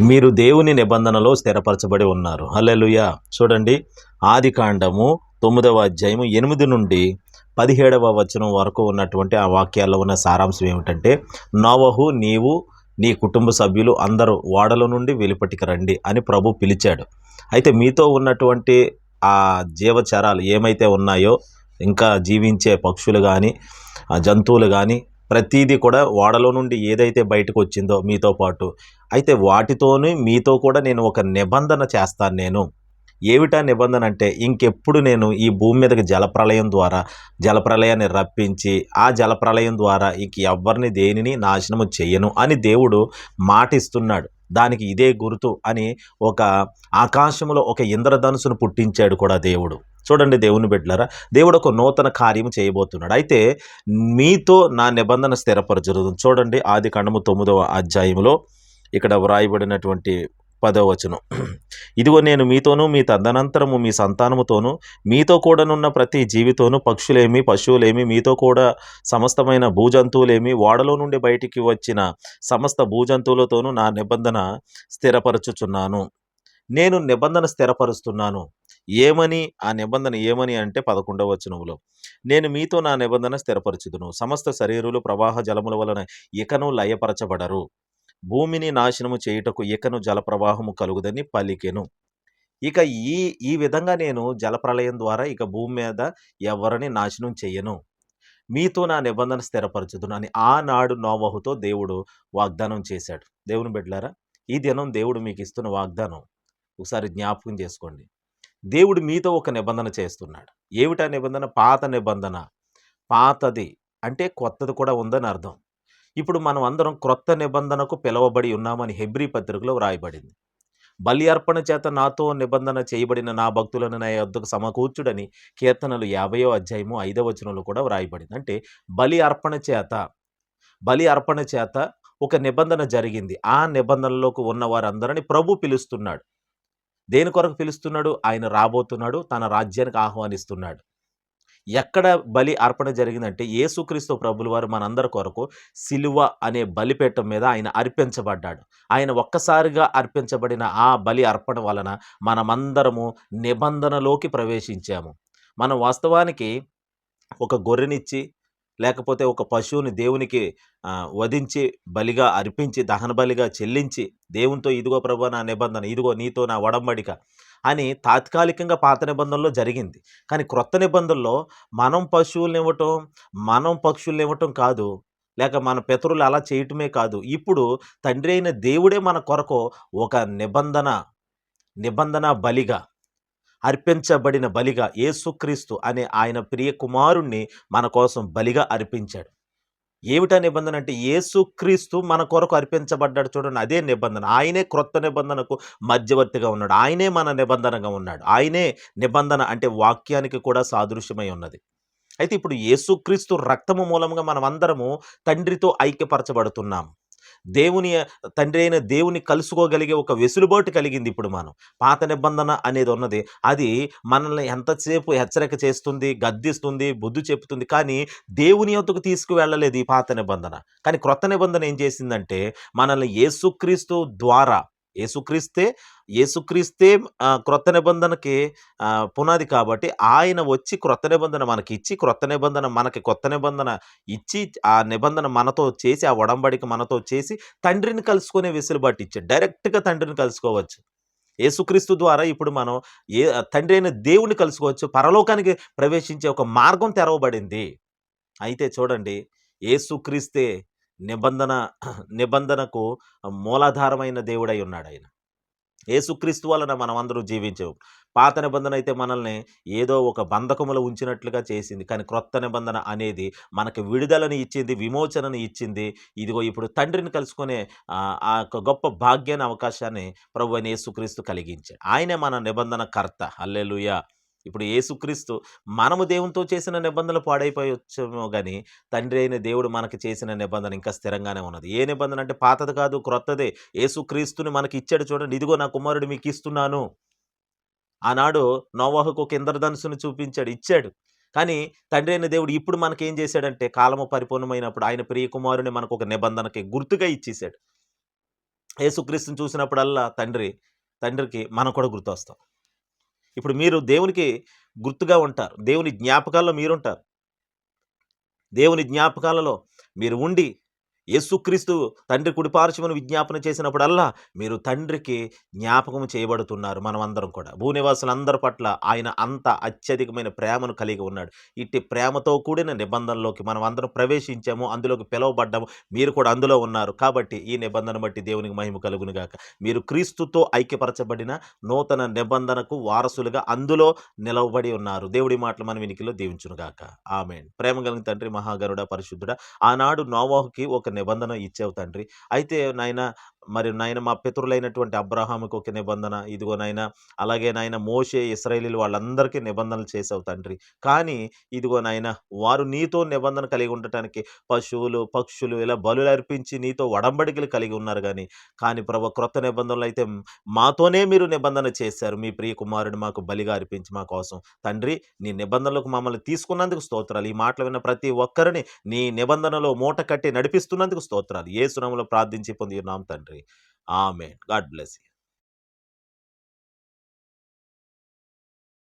మీరు దేవుని నిబంధనలో స్థిరపరచబడి ఉన్నారు. హల్లెలూయా. చూడండి ఆది కాండము తొమ్మిదవ అధ్యాయము ఎనిమిది నుండి పదిహేడవ వచనం వరకు ఉన్నటువంటి ఆ వాక్యాల్లో ఉన్న సారాంశం ఏమిటంటే నోవహు నీవు నీ కుటుంబ సభ్యులు అందరూ ఓడల నుండి వెలుపటికి రండి అని ప్రభు పిలిచాడు. అయితే మీతో ఉన్నటువంటి ఆ జీవచరాలు ఏమైతే ఉన్నాయో ఇంకా జీవించే పక్షులు కానీ జంతువులు కానీ ప్రతీది కూడా ఓడలో నుండి ఏదైతే బయటకు వచ్చిందో మీతో పాటు. అయితే వాటితోనే మీతో కూడా నేను ఒక నిబంధన చేస్తాను నేను. ఏమిటా నిబంధన అంటే ఇంకెప్పుడు నేను ఈ భూమి మీదకి జలప్రలయం ద్వారా జలప్రలయాన్ని రప్పించి ఆ జలప్రలయం ద్వారా ఇంక ఎవరిని దేనిని నాశనము చేయను అని దేవుడు మాటిస్తున్నాడు. దానికి ఇదే గుర్తు అని ఒక ఆకాశంలో ఒక ఇంద్రధనుసును పుట్టించాడు కూడా దేవుడు. చూడండి దేవుని బిడ్డలారా దేవుడు ఒక నూతన కార్యం చేయబోతున్నాడు. అయితే మీతో నా నిబంధన స్థిరపరచదు చూడండి ఆది కణము తొమ్మిదవ అధ్యాయంలో ఇక్కడ వ్రాయబడినటువంటి పదవచనం. ఇదిగో నేను మీతోనూ మీ తదనంతరము మీ సంతానముతోనూ మీతో కూడానున్న ప్రతి జీవితోనూ పక్షులేమి పశువులేమి మీతో కూడా సమస్తమైన భూజంతువులేమి ఓడలో నుండి బయటికి వచ్చిన సమస్త భూజంతువులతోనూ నా నిబంధన స్థిరపరచుచున్నాను. నేను నిబంధన స్థిరపరుస్తున్నాను. ఏమని? ఆ నిబంధన ఏమని అంటే పదకొండవ వచనంలో నేను మీతో నా నిబంధన స్థిరపరచుదును. సమస్త శరీరులు ప్రవాహ జలముల వలన ఇకను లయపరచబడరు. భూమిని నాశనము చేయుటకు ఇకను జలప్రవాహము కలుగుదని పలికెను. ఇక ఈ ఈ విధంగా నేను జలప్రలయం ద్వారా ఇక భూమి మీద ఎవరిని నాశనం చెయ్యను మీతో నా నిబంధన స్థిరపరచుదును. అని ఆనాడు నోవహుతో దేవుడు వాగ్దానం చేశాడు. దేవుని బిడ్డలారా ఈ దినం దేవుడు మీకు ఇస్తున్న వాగ్దానం ఒకసారి జ్ఞాపకం చేసుకోండి. దేవుడు మీతో ఒక నిబంధన చేస్తున్నాడు. ఏమిటా నిబంధన? పాత నిబంధన. పాతది. అంటే కొత్తది కూడా ఉందని అర్థం. ఇప్పుడు మనం అందరం క్రొత్త నిబంధనకు పిలవబడి ఉన్నామని హెబ్రీ పత్రికలో వ్రాయబడింది. బలి అర్పణ చేత నాతో నిబంధన చేయబడిన నా భక్తులను నా యొద్దకు సమకూర్చుడని కీర్తనలు యాభయో అధ్యాయము ఐదవ వచనంలో కూడా వ్రాయబడింది. అంటే బలి అర్పణ చేత బలి అర్పణ చేత ఒక నిబంధన జరిగింది. ఆ నిబంధనలోకి ఉన్న వారందరిని ప్రభు పిలుస్తున్నాడు. దేని కొరకు పిలుస్తున్నాడు? ఆయన రాబోతున్నాడు తన రాజ్యానికి ఆహ్వానిస్తున్నాడు. ఎక్కడ బలి అర్పణ జరిగిందంటే యేసుక్రీస్తు ప్రభుల వారు మనందరి కొరకు సిలువ అనే బలిపీఠం మీద ఆయన అర్పించబడ్డాడు. ఆయన ఒక్కసారిగా అర్పించబడిన ఆ బలి అర్పణ వలన మనమందరము నిబంధనలోకి ప్రవేశించాము. మనం వాస్తవానికి ఒక గొర్రెనిచ్చి లేకపోతే ఒక పశువుని దేవునికి వధించి బలిగా అర్పించి దహన బలిగా చెల్లించి దేవునితో ఇదిగో ప్రభు నా నిబంధన ఇదిగో నీతో నా వడంబడిక అని తాత్కాలికంగా పాత నిబంధనలో జరిగింది. కానీ క్రొత్త నిబంధనలో మనం పశువులను ఇవ్వటం మనం పక్షుల్ని ఇవ్వటం కాదు. లేక మన పితరులు అలా చేయటమే కాదు. ఇప్పుడు తండ్రి అయిన దేవుడే మన కొరకు ఒక నిబంధన నిబంధన బలిగా అర్పించబడిన బలిగా యేసుక్రీస్తు అనే ఆయన ప్రియ కుమారుణ్ణి మన కోసం బలిగా అర్పించాడు. ఏమిటా నిబంధన అంటే యేసుక్రీస్తు మన కొరకు అర్పించబడ్డాడు చూడండి అదే నిబంధన. ఆయనే క్రొత్త నిబంధనకు మధ్యవర్తిగా ఉన్నాడు. ఆయనే మన నిబంధనగా ఉన్నాడు. ఆయనే నిబంధన అంటే వాక్యానికి కూడా సాదృశ్యమై ఉన్నది. అయితే ఇప్పుడు యేసుక్రీస్తు రక్తము మూలంగా మనం అందరము తండ్రితో ఐక్యపరచబడుతున్నాం దేవుని తండ్రి అయిన దేవుని కలుసుకోగలిగే ఒక వెసులుబాటు కలిగింది ఇప్పుడు మనం. పాత నిబంధన అనేది ఉన్నది. అది మనల్ని ఎంతసేపు హెచ్చరిక చేస్తుంది గద్దిస్తుంది బుద్ధి చెప్తుంది కానీ దేవుని యొక్కకు తీసుకువెళ్ళలేదు ఈ పాత నిబంధన. కానీ క్రొత్త నిబంధన ఏం చేసిందంటే మనల్ని యేసుక్రీస్తు ద్వారా యేసుక్రీస్తే యేసుక్రీస్తే క్రొత్త నిబంధనకి పునాది కాబట్టి ఆయన వచ్చి క్రొత్త నిబంధన మనకి ఇచ్చి క్రొత్త నిబంధన మనకి కొత్త నిబంధన ఇచ్చి ఆ నిబంధన మనతో చేసి ఆ ఒడంబడికి మనతో చేసి తండ్రిని కలుసుకునే వెసులుబాటు ఇచ్చాడు. డైరెక్ట్గా తండ్రిని కలుసుకోవచ్చు. యేసుక్రీస్తు ద్వారా ఇప్పుడు మనం ఏ తండ్రి అయిన దేవుని కలుసుకోవచ్చు. పరలోకానికి ప్రవేశించే ఒక మార్గం తెరవబడింది. అయితే చూడండి యేసుక్రీస్తే నిబంధన నిబంధనకు మూలాధారమైన దేవుడై ఉన్నాడు ఆయన. ఏసుక్రీస్తు వలన మనం అందరూ జీవించాము పాత నిబంధన అయితే మనల్ని ఏదో ఒక బంధకములో ఉంచినట్లుగా చేసింది. కానీ క్రొత్త నిబంధన అనేది మనకి విడుదలని ఇచ్చింది విమోచనని ఇచ్చింది. ఇదిగో ఇప్పుడు తండ్రిని కలుసుకునే ఆ యొక్క గొప్ప భాగ్యాన్ని అవకాశాన్ని ప్రభు అని యేసుక్రీస్తు కలిగించాడు. ఆయనే మన నిబంధన కర్త అల్లెలుయ ఇప్పుడు యేసుక్రీస్తు మనము దేవునితో చేసిన నిబంధనలు పాడైపోయొచ్చేమో కానీ తండ్రి అయిన దేవుడు మనకి చేసిన నిబంధన ఇంకా స్థిరంగానే ఉన్నది. ఏ నిబంధన అంటే పాతది కాదు క్రొత్తదే. యేసుక్రీస్తుని మనకి ఇచ్చాడు చూడండి. ఇదిగో నా కుమారుడు మీకు ఇస్తున్నాను ఆనాడు నోవాహుకు ఒక ఇంద్రధనుసును చూపించాడు ఇచ్చాడు. కానీ తండ్రి అయిన దేవుడు ఇప్పుడు మనకి ఏం చేశాడంటే కాలము పరిపూర్ణమైనప్పుడు ఆయన ప్రియకుమారుని మనకు ఒక నిబంధనకి గుర్తుగా ఇచ్చేశాడు. యేసుక్రీస్తుని చూసినప్పుడల్లా తండ్రి తండ్రికి మనం కూడా గుర్తొస్తాం. ఇప్పుడు మీరు దేవునికి గుర్తుగా ఉంటారు. దేవుని జ్ఞాపకాల్లో మీరుంటారు. దేవుని జ్ఞాపకాలలో మీరు ఉండి యేసుక్రీస్తు తండ్రి కుడిపార్శ్వమును విజ్ఞాపన చేసినప్పుడల్లా మీరు తండ్రికి జ్ఞాపకం చేయబడుతున్నారు మనమందరం కూడా. భూనివాసులందరి పట్ల ఆయన అంత అత్యధికమైన ప్రేమను కలిగి ఉన్నాడు. ఇట్టి ప్రేమతో కూడిన నిబంధనలోకి మనం అందరం ప్రవేశించాము అందులోకి పిలువబడ్డాము మీరు కూడా అందులో ఉన్నారు. కాబట్టి ఈ నిబంధన బట్టి దేవునికి మహిమ కలుగునుగాక మీరు క్రీస్తుతో ఐక్యపరచబడిన నూతన నిబంధనకు వారసులుగా అందులో నిలవబడి ఉన్నారు. దేవుడి మాటలు మన వినికిలో దీవించునుగాక ఆమె ప్రేమ కలిగిన తండ్రి మహాగరుడ పరిశుద్ధుడ ఆనాడు నోవాహుకి ఒక నిబంధన ఇచ్చావు తండ్రి. అయితే నాయన మరి నాయన మా పితరులైనటువంటి అబ్రహాముకి ఒక నిబంధన ఇదిగో నాయన అలాగే నాయన మోషే ఇస్రాయేలీలు వాళ్ళందరికీ నిబంధనలు చేసావు తండ్రి. కానీ ఇదిగో నాయన వారు నీతో నిబంధన కలిగి ఉండటానికి పశువులు పక్షులు ఇలా బలులు అర్పించి నీతో వడంబడికలు కలిగి ఉన్నారు కానీ కానీ ప్రభు క్రొత్త నిబంధనలు అయితే మాతోనే మీరు నిబంధన చేశారు. మీ ప్రియ కుమారుడు మాకు బలిగా అర్పించి మా కోసం. తండ్రి నీ నిబంధనలకు మమ్మల్ని తీసుకున్నందుకు స్తోత్రాలు. ఈ మాటలు విన్న ప్రతి ఒక్కరిని నీ నిబంధనలో మూట కట్టి నడిపిస్తున్నందుకు స్తోత్రాలు. ఏ సునంలో ప్రార్థించి పొంది ఉన్నాం తండ్రి. pray. Amen. God bless you.